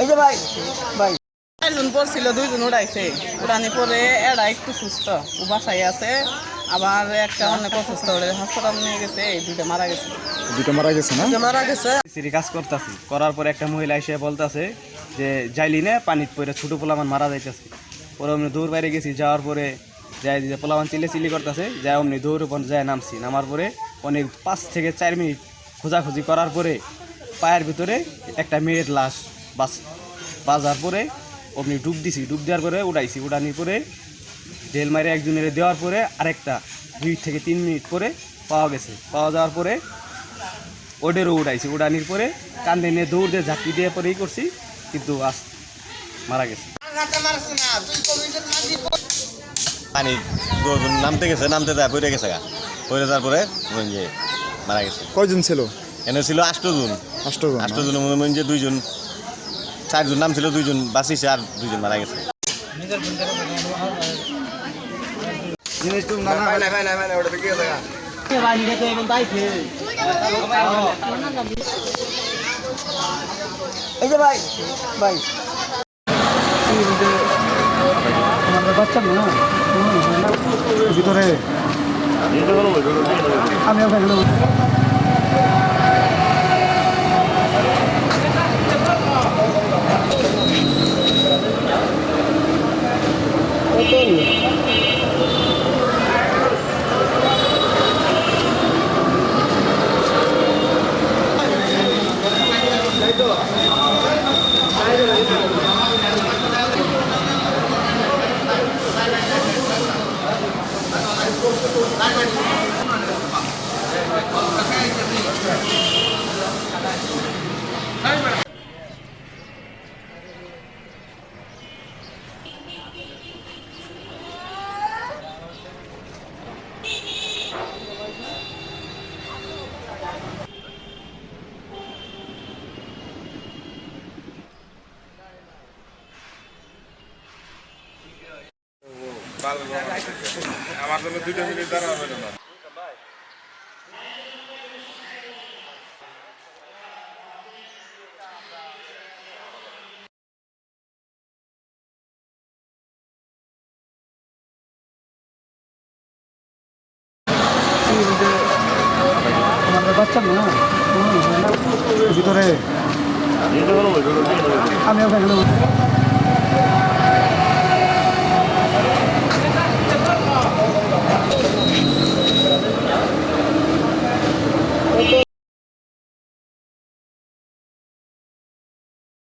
এই যে ভাই ভাই। চারজন পড়ছিল দুইজন উড়াইছে। উড়ানি পরে এরা একটু সুস্থ ও বাসায় আছে আবার একটা অনেক অসুস্থ হলে হাসপাতাল নিয়ে গেছে এই দুইটা মারা গেছে। দুটো মারা গেছে না? মারা গেছে। সিরি কাজ করতেছি। করার পরে একটা মহিলা এসে বলতেছে যে যাইলি না পানিত পরে ছোটো পোলামান মারা যাইতেছে। পরে অমনি দৌড় বাইরে গেছি যাওয়ার পরে যাই পোলামান চিল্লে চিল্লি করতেছে যাই অমনি দৌড় উপর যায় নামছি। নামার পরে অনেক পাঁচ থেকে চার মিনিট খোঁজাখুঁজি করার পরে পায়ের ভিতরে একটা মেয়ের লাশ বাস, বাজার পরে অমনি ডুব দিছি। ডুব দেওয়ার পরে উড়াইছি। উড়ানির পরে ঢেল মারে একজনের দেওয়ার পরে আরেকটা দুই থেকে তিন মিনিট পরে পাওয়া গেছে। পাওয়া যাওয়ার পরে ওডেরও উড়াইছি। উড়ানির পরে কান্দে নিয়ে দৌড় দিয়ে ঝাঁকি দিয়ে পরেই করছি, কিন্তু আজ মারা গেছে। পানি নামতে গেছে, নামতে যায়, পড়ে গেছে গা। পড়ে যাওয়ার পরে যে মারা গেছে। কয়জন ছিল? এনে ছিল আষ্টজন। অষ্টজন না? আষ্টজনের মধ্যে মনে যে দুইজন চারজন নাম ছিল দুইজন বাঁচিছে আর দুইজন মারা গেছে। জিনিস তুমি না ভাই নিয়ে তো এখন তাইছে এই যে ভাই ভাই বাচ্চা না ভিতরে। আমি ওখানে আমার জন্য দুইটা মিনিট দাঁড়া হবে না। বাচ্চা না ভিতরে। আমি ওখানে